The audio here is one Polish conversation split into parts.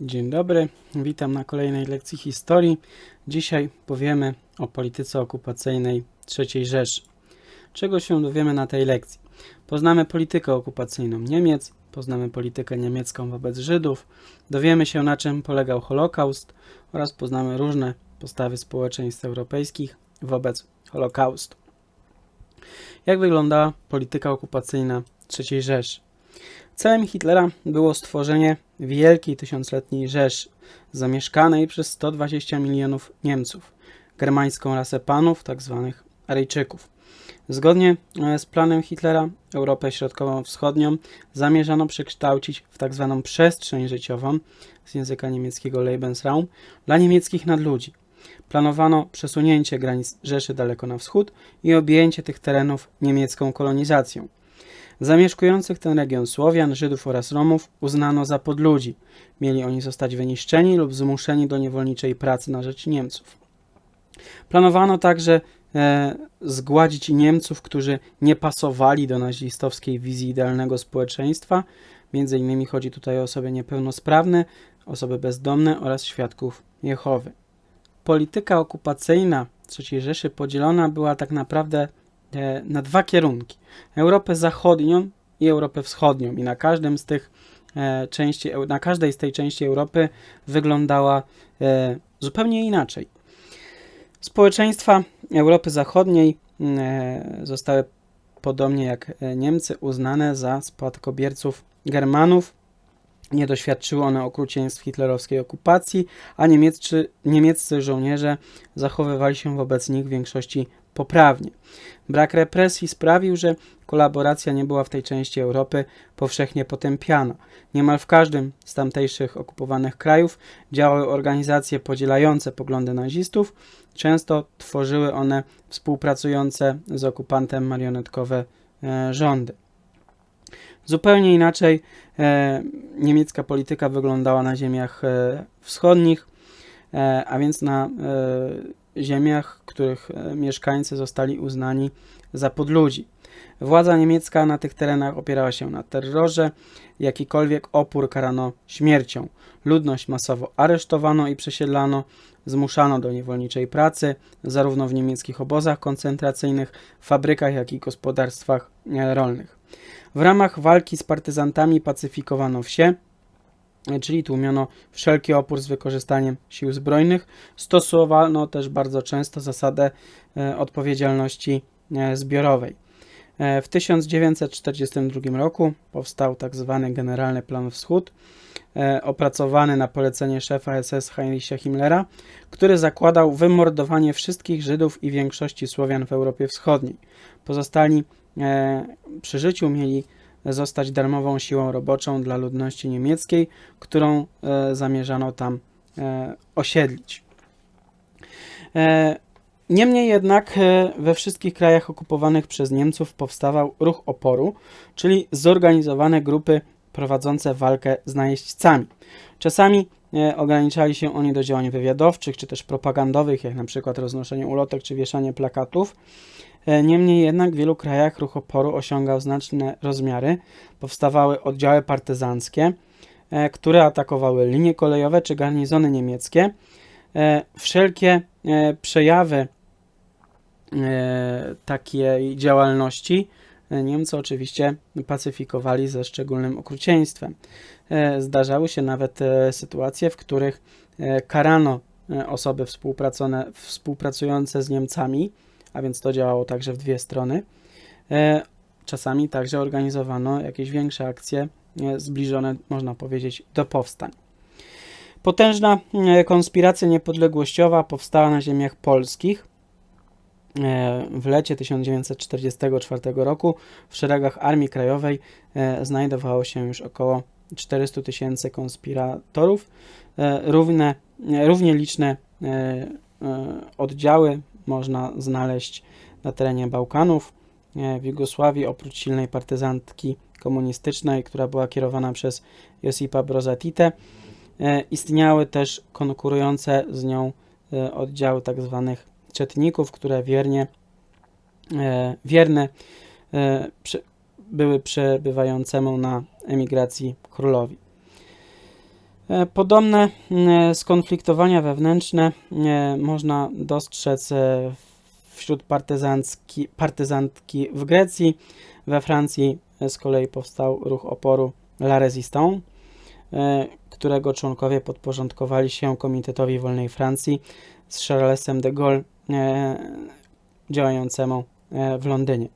Dzień dobry, witam na kolejnej lekcji historii. Dzisiaj powiemy o polityce okupacyjnej III Rzeszy. Czego się dowiemy na tej lekcji? Poznamy politykę okupacyjną Niemiec, poznamy politykę niemiecką wobec Żydów, dowiemy się na czym polegał Holokaust oraz poznamy różne postawy społeczeństw europejskich wobec Holokaustu. Jak wyglądała polityka okupacyjna III Rzeszy? Celem Hitlera było stworzenie wielkiej tysiącletniej Rzeszy, zamieszkanej przez 120 milionów Niemców, germańską rasę panów, tzw. Aryjczyków. Zgodnie e, z planem Hitlera, Europę Środkowo-Wschodnią zamierzano przekształcić w tzw. przestrzeń życiową z języka niemieckiego Lebensraum dla niemieckich nadludzi. Planowano przesunięcie granic Rzeszy daleko na wschód i objęcie tych terenów niemiecką kolonizacją. Zamieszkujących ten region Słowian, Żydów oraz Romów uznano za podludzi. Mieli oni zostać wyniszczeni lub zmuszeni do niewolniczej pracy na rzecz Niemców. Planowano także e, zgładzić Niemców, którzy nie pasowali do nazistowskiej wizji idealnego społeczeństwa. Między innymi chodzi tutaj o osoby niepełnosprawne, osoby bezdomne oraz świadków Jehowy. Polityka okupacyjna III Rzeszy podzielona była tak naprawdę na dwa kierunki. Europę Zachodnią i Europę Wschodnią i na każdym z tych e, części, na każdej z tej części Europy wyglądała e, zupełnie inaczej. Społeczeństwa Europy Zachodniej e, zostały podobnie jak Niemcy uznane za spadkobierców Germanów. Nie doświadczyły one okrucieństw hitlerowskiej okupacji, a niemieccy, niemieccy żołnierze zachowywali się wobec nich w większości poprawnie. Brak represji sprawił, że kolaboracja nie była w tej części Europy powszechnie potępiana. Niemal w każdym z tamtejszych okupowanych krajów działały organizacje podzielające poglądy nazistów. Często tworzyły one współpracujące z okupantem marionetkowe e, rządy. Zupełnie inaczej e, niemiecka polityka wyglądała na ziemiach e, wschodnich, e, a więc na e, ziemiach, których e, mieszkańcy zostali uznani za podludzi. Władza niemiecka na tych terenach opierała się na terrorze, jakikolwiek opór karano śmiercią. Ludność masowo aresztowano i przesiedlano, zmuszano do niewolniczej pracy, zarówno w niemieckich obozach koncentracyjnych, fabrykach, jak i gospodarstwach e, rolnych. W ramach walki z partyzantami pacyfikowano wsie, czyli tłumiono wszelki opór z wykorzystaniem sił zbrojnych. Stosowano też bardzo często zasadę e, odpowiedzialności e, zbiorowej. E, w 1942 roku powstał. Tak Generalny Plan Wschód, opracowany na polecenie szefa SS Heinricha Himmlera, który zakładał wymordowanie wszystkich Żydów i większości Słowian w Europie Wschodniej. Pozostali przy życiu mieli zostać darmową siłą roboczą dla ludności niemieckiej, którą e, zamierzano tam e, osiedlić. E, niemniej jednak we wszystkich krajach okupowanych przez Niemców powstawał ruch oporu, czyli zorganizowane grupy prowadzące walkę z najeźdźcami. Czasami ograniczali się oni do działań wywiadowczych czy też propagandowych, jak na przykład roznoszenie ulotek czy wieszanie plakatów. E, niemniej jednak w wielu krajach ruch oporu osiągał znaczne rozmiary. Powstawały oddziały partyzanckie, e, które atakowały linie kolejowe czy garnizony niemieckie. E, wszelkie przejawy takiej działalności Niemcy oczywiście pacyfikowali ze szczególnym okrucieństwem. Zdarzały się nawet sytuacje, w których karano osoby współpracujące z Niemcami, a więc to działało także w dwie strony. E, czasami także organizowano jakieś większe akcje e, zbliżone, można powiedzieć, do powstań. Potężna e, konspiracja niepodległościowa powstała na ziemiach polskich w lecie 1944 roku. W szeregach Armii Krajowej znajdowało się już około 400 tysięcy konspiratorów. Równe, równie liczne oddziały można znaleźć na terenie Bałkanów. E, w Jugosławii oprócz silnej partyzantki komunistycznej, która była kierowana przez Josipa Broza Tite, e, istniały też konkurujące z nią e, oddziały tzw. Tak czetników, które wiernie, wierne były przebywającemu na emigracji królowi. E, Podobne e, skonfliktowania wewnętrzne e, można dostrzec wśród partyzancki, partyzantki w Grecji. We Francji z kolei powstał ruch oporu La Résistance, którego członkowie podporządkowali się Komitetowi Wolnej Francji z Charlesem de Gaulle działającemu w Londynie.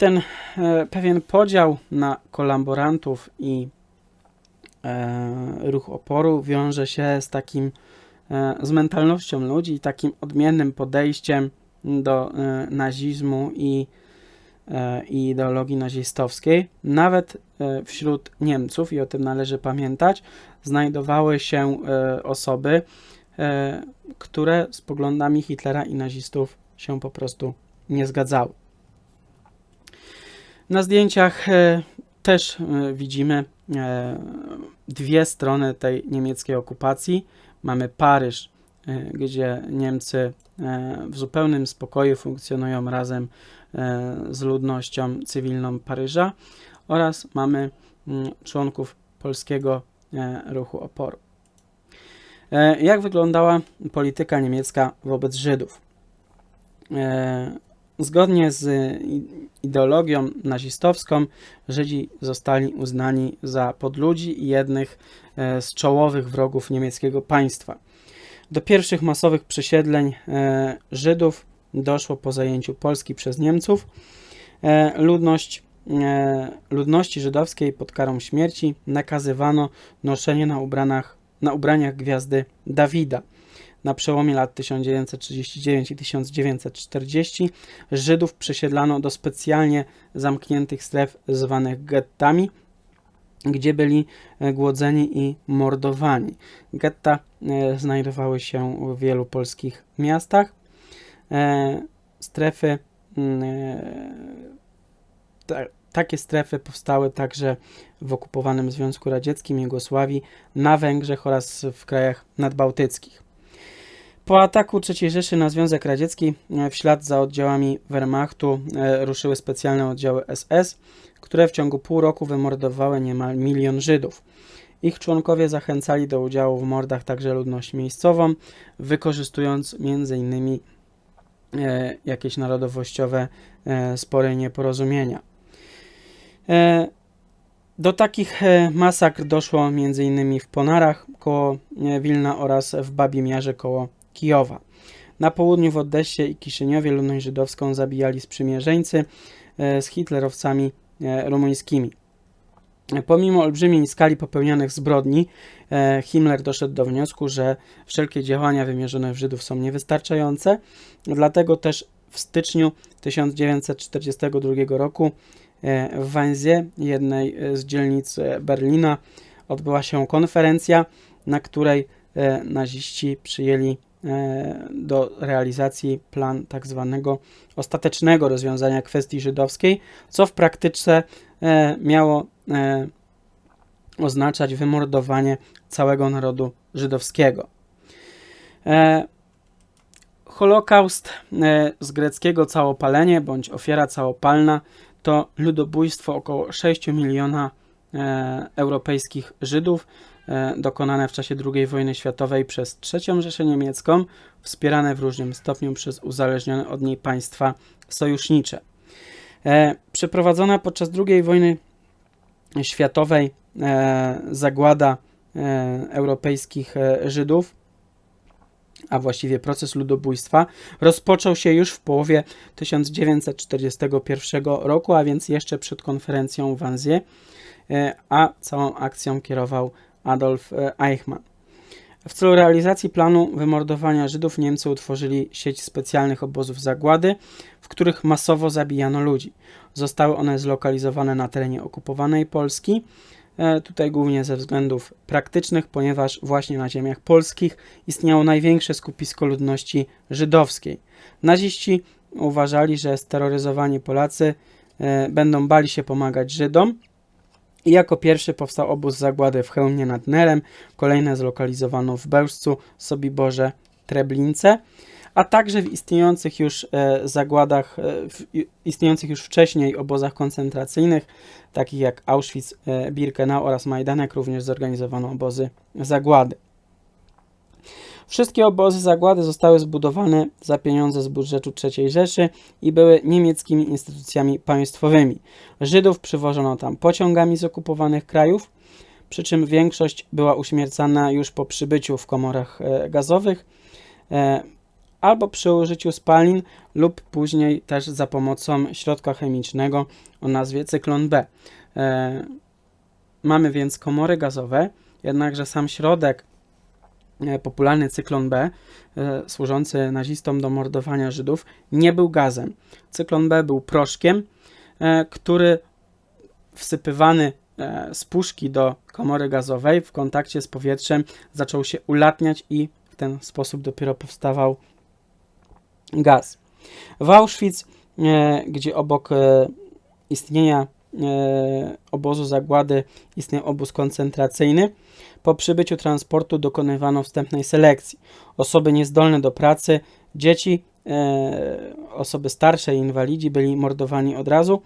Ten e, pewien podział na kolaborantów i e, ruch oporu wiąże się z takim e, z mentalnością ludzi takim odmiennym podejściem do nazizmu i, i ideologii nazistowskiej. Nawet wśród Niemców, i o tym należy pamiętać, znajdowały się osoby, które z poglądami Hitlera i nazistów się po prostu nie zgadzały. Na zdjęciach e, też e, widzimy e, dwie strony tej niemieckiej okupacji. Mamy Paryż, gdzie Niemcy w zupełnym spokoju funkcjonują razem z ludnością cywilną Paryża oraz mamy mm, członków polskiego ruchu oporu. Jak wyglądała polityka niemiecka wobec Żydów? Zgodnie z i- ideologią nazistowską, Żydzi zostali uznani za podludzi i jednych e, z czołowych wrogów niemieckiego państwa. Do pierwszych masowych przesiedleń e, Żydów doszło po zajęciu Polski przez Niemców. E, Ludność, ludności żydowskiej pod karą śmierci nakazywano noszenie na, ubranach, na ubraniach gwiazdy Dawida. Na przełomie lat 1939 i 1940 Żydów przesiedlano do specjalnie zamkniętych stref zwanych gettami, gdzie byli e, głodzeni i mordowani. Getta e, znajdowały się w wielu polskich miastach. E, Strefy, mm, ta, takie strefy powstały także w okupowanym Związku Radzieckim, Jugosławii, na Węgrzech oraz w krajach nadbałtyckich. Po ataku III Rzeszy na Związek Radziecki e, w ślad za oddziałami Wehrmachtu e, ruszyły specjalne oddziały SS, które w ciągu pół roku wymordowały niemal milion Żydów. Ich członkowie zachęcali do udziału w mordach także ludność miejscową, wykorzystując m.in. E, jakieś narodowościowe spory nieporozumienia. Do takich masakr doszło m.in. w Ponarach koło Wilna oraz w Babim Jarze koło Kijowa. Na południu w Odessie i Kiszyniowie ludność żydowską zabijali sprzymierzeńcy e, z hitlerowcami e, rumuńskimi. Pomimo olbrzymiej skali popełnianych zbrodni, e, Himmler doszedł do wniosku, że wszelkie działania wymierzone w Żydów są niewystarczające, dlatego też w styczniu 1942 roku w Wanzie, jednej z dzielnic Berlina, odbyła się konferencja, na której naziści przyjęli do realizacji plan tak zwanego ostatecznego rozwiązania kwestii żydowskiej, co w praktyce e, miało e, oznaczać wymordowanie całego narodu żydowskiego. E, Holokaust e, z greckiego całopalenie bądź ofiara całopalna to ludobójstwo około 6 miliona e, europejskich Żydów e, dokonane w czasie II wojny światowej przez III Rzeszę Niemiecką, wspierane w różnym stopniu przez uzależnione od niej państwa sojusznicze. E, przeprowadzona podczas II wojny światowej e, zagłada e, europejskich e, Żydów, a właściwie proces ludobójstwa, rozpoczął się już w połowie 1941 roku, a więc jeszcze przed konferencją w Wannsee, e, a całą akcją kierował Adolf e, Eichmann. W celu realizacji planu wymordowania Żydów Niemcy utworzyli sieć specjalnych obozów zagłady, w których masowo zabijano ludzi. Zostały one zlokalizowane na terenie okupowanej Polski, e, tutaj głównie ze względów praktycznych, ponieważ właśnie na ziemiach polskich istniało największe skupisko ludności żydowskiej. Naziści uważali, że steroryzowani Polacy e, będą bali się pomagać Żydom, i jako pierwszy powstał obóz zagłady w Chełmie nad Nerem, kolejne zlokalizowano w Bełżcu, Sobiborze, Treblince, a także w istniejących już e, zagładach, e, w istniejących już wcześniej obozach koncentracyjnych, takich jak Auschwitz, e, Birkenau oraz Majdanek, również zorganizowano obozy zagłady. Wszystkie obozy zagłady zostały zbudowane za pieniądze z budżetu III Rzeszy i były niemieckimi instytucjami państwowymi. Żydów przywożono tam pociągami z okupowanych krajów, przy czym większość była uśmiercana już po przybyciu w komorach e, gazowych e, albo przy użyciu spalin lub później też za pomocą środka chemicznego o nazwie cyklon B. E, Mamy więc komory gazowe, jednakże sam środek, popularny cyklon B, e, służący nazistom do mordowania Żydów, nie był gazem. Cyklon B był proszkiem, e, który wsypywany e, z puszki do komory gazowej w kontakcie z powietrzem zaczął się ulatniać i w ten sposób dopiero powstawał gaz. W Auschwitz, e, gdzie obok e, istnienia e, obozu zagłady istniał obóz koncentracyjny, po przybyciu transportu dokonywano wstępnej selekcji. Osoby niezdolne do pracy, dzieci, e, osoby starsze i inwalidzi byli mordowani od razu,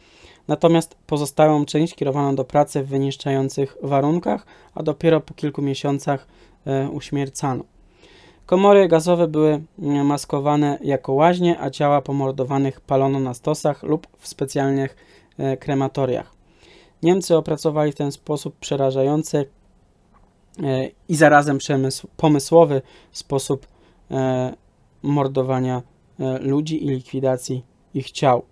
natomiast pozostałą część kierowano do pracy w wyniszczających warunkach, a dopiero po kilku miesiącach e, uśmiercano. Komory gazowe były mm, maskowane jako łaźnie, a ciała pomordowanych palono na stosach lub w specjalnych e, krematoriach. Niemcy opracowali w ten sposób przerażający e, i zarazem pomysłowy sposób e, mordowania e, ludzi i likwidacji ich ciał.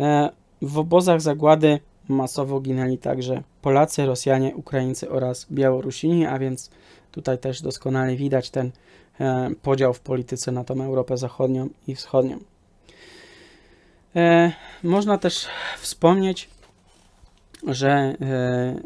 E, w obozach zagłady masowo ginęli także Polacy, Rosjanie, Ukraińcy oraz Białorusini, a więc tutaj też doskonale widać ten e, podział w polityce na tą Europę Zachodnią i Wschodnią. E, można też wspomnieć, że e,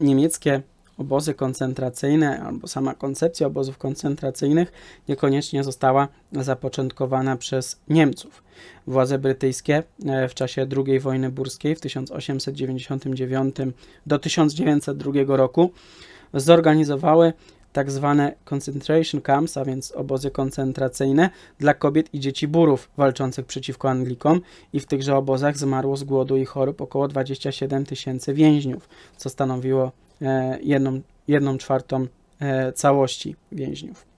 niemieckie obozy koncentracyjne albo sama koncepcja obozów koncentracyjnych niekoniecznie została zapoczątkowana przez Niemców. Władze brytyjskie e, w czasie II wojny burskiej w 1899 do 1902 roku zorganizowały tak zwane concentration camps, a więc obozy koncentracyjne dla kobiet i dzieci burów walczących przeciwko Anglikom i w tychże obozach zmarło z głodu i chorób około 27 tysięcy więźniów, co stanowiło e, jedną, jedną czwartą e, całości więźniów.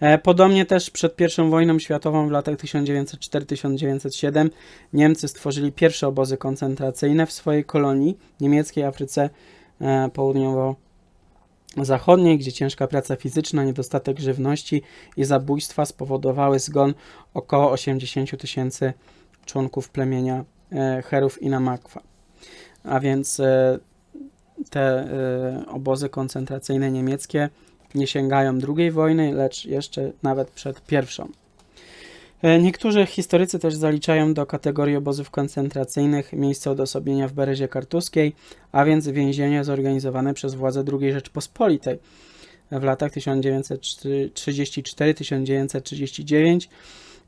E, Podobnie też przed I wojną światową w latach 1904-1907 Niemcy stworzyli pierwsze obozy koncentracyjne w swojej kolonii niemieckiej Afryce e, Południowo-Zachodniej, gdzie ciężka praca fizyczna, niedostatek żywności i zabójstwa spowodowały zgon około 80 tysięcy członków plemienia e, Herów i Namakwa. A więc e, te e, obozy koncentracyjne niemieckie nie sięgają II wojny, lecz jeszcze nawet przed pierwszą. E, Niektórzy historycy też zaliczają do kategorii obozów koncentracyjnych miejsce odosobnienia w Berezie Kartuskiej, a więc więzienia zorganizowane przez władze II Rzeczpospolitej w latach 1934-1939,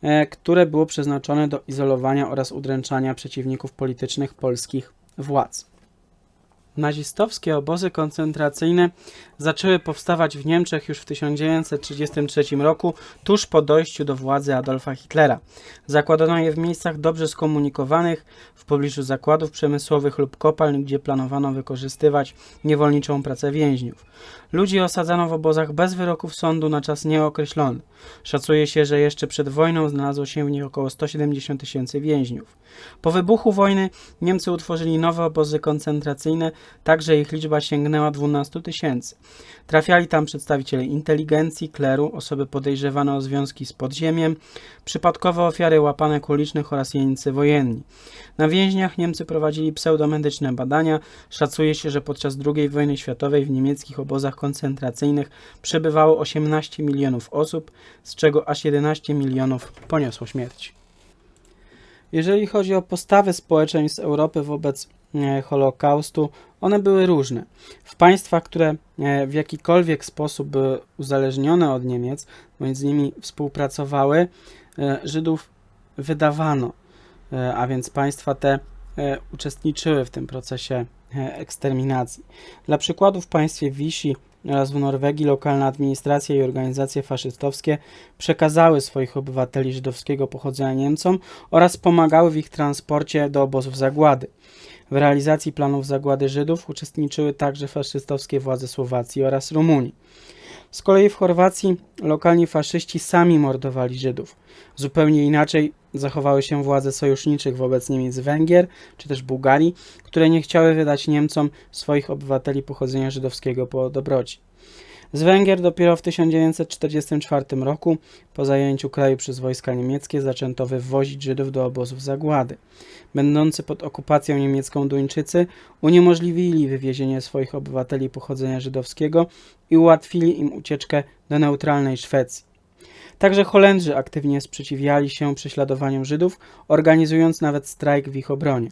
e, które było przeznaczone do izolowania oraz udręczania przeciwników politycznych polskich władz. Nazistowskie obozy koncentracyjne zaczęły powstawać w Niemczech już w 1933 roku, tuż po dojściu do władzy Adolfa Hitlera. Zakładano je w miejscach dobrze skomunikowanych, w pobliżu zakładów przemysłowych lub kopalń, gdzie planowano wykorzystywać niewolniczą pracę więźniów. Ludzi osadzano w obozach bez wyroków sądu na czas nieokreślony. Szacuje się, że jeszcze przed wojną znalazło się w nich około 170 tysięcy więźniów. Po wybuchu wojny Niemcy utworzyli nowe obozy koncentracyjne, tak że ich liczba sięgnęła 12 tysięcy. Trafiali tam przedstawiciele inteligencji, kleru, osoby podejrzewane o związki z podziemiem, przypadkowe ofiary łapanek ulicznych oraz jeńcy wojenni. Na więźniach Niemcy prowadzili pseudomedyczne badania. Szacuje się, że podczas II wojny światowej w niemieckich obozach koncentracyjnych przebywało 18 milionów osób, z czego aż 11 milionów poniosło śmierć. Jeżeli chodzi o postawy społeczeństw Europy wobec e, Holokaustu, one były różne. W państwach, które e, w jakikolwiek sposób były uzależnione od Niemiec, bądź z nimi współpracowały, e, Żydów wydawano, e, a więc państwa te uczestniczyły w tym procesie eksterminacji. Dla przykładu w państwie Vichy oraz w Norwegii lokalna administracja i organizacje faszystowskie przekazały swoich obywateli żydowskiego pochodzenia Niemcom oraz pomagały w ich transporcie do obozów zagłady. W realizacji planów zagłady Żydów uczestniczyły także faszystowskie władze Słowacji oraz Rumunii. Z kolei w Chorwacji lokalni faszyści sami mordowali Żydów. Zupełnie inaczej zachowały się władze sojuszniczych wobec Niemiec Węgier czy też Bułgarii, które nie chciały wydać Niemcom swoich obywateli pochodzenia żydowskiego po dobroci. Z Węgier dopiero w 1944 roku, po zajęciu kraju przez wojska niemieckie, zaczęto wywozić Żydów do obozów zagłady. Będący pod okupacją niemiecką Duńczycy uniemożliwili wywiezienie swoich obywateli pochodzenia żydowskiego i ułatwili im ucieczkę do neutralnej Szwecji. Także Holendrzy aktywnie sprzeciwiali się prześladowaniom Żydów, organizując nawet strajk w ich obronie.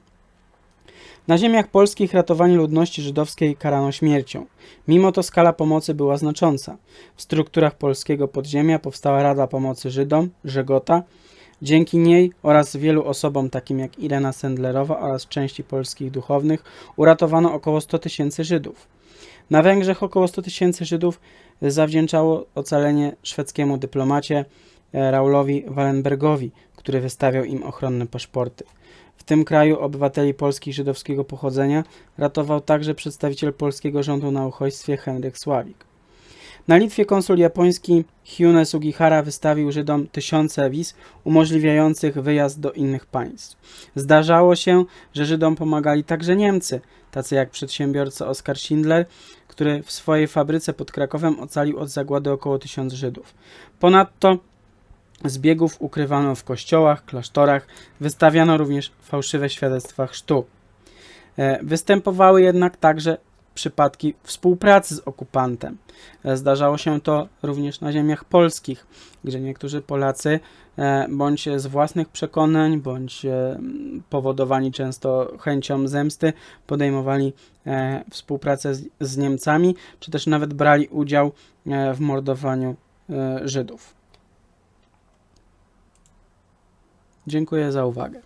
Na ziemiach polskich ratowanie ludności żydowskiej karano śmiercią. Mimo to skala pomocy była znacząca. W strukturach polskiego podziemia powstała Rada Pomocy Żydom, Żegota. Dzięki niej oraz wielu osobom takim jak Irena Sendlerowa oraz części polskich duchownych uratowano około 100 tysięcy Żydów. Na Węgrzech około 100 tysięcy Żydów zawdzięczało ocalenie szwedzkiemu dyplomacie e, Raulowi Wallenbergowi, który wystawiał im ochronne paszporty. W tym kraju obywateli polskich żydowskiego pochodzenia ratował także przedstawiciel polskiego rządu na uchodźstwie Henryk Sławik. Na Litwie konsul japoński Hyune Sugihara wystawił Żydom tysiące wiz umożliwiających wyjazd do innych państw. Zdarzało się, że Żydom pomagali także Niemcy, tacy jak przedsiębiorca Oskar Schindler, który w swojej fabryce pod Krakowem ocalił od zagłady około tysiąc Żydów. Ponadto Zbiegów ukrywano w kościołach, klasztorach, wystawiano również fałszywe świadectwa chrztu. E, Występowały jednak także przypadki współpracy z okupantem. E, Zdarzało się to również na ziemiach polskich, gdzie niektórzy Polacy, e, bądź z własnych przekonań, bądź powodowani często chęcią zemsty, podejmowali współpracę z, Niemcami, czy też nawet brali udział w mordowaniu Żydów. Dziękuję za uwagę.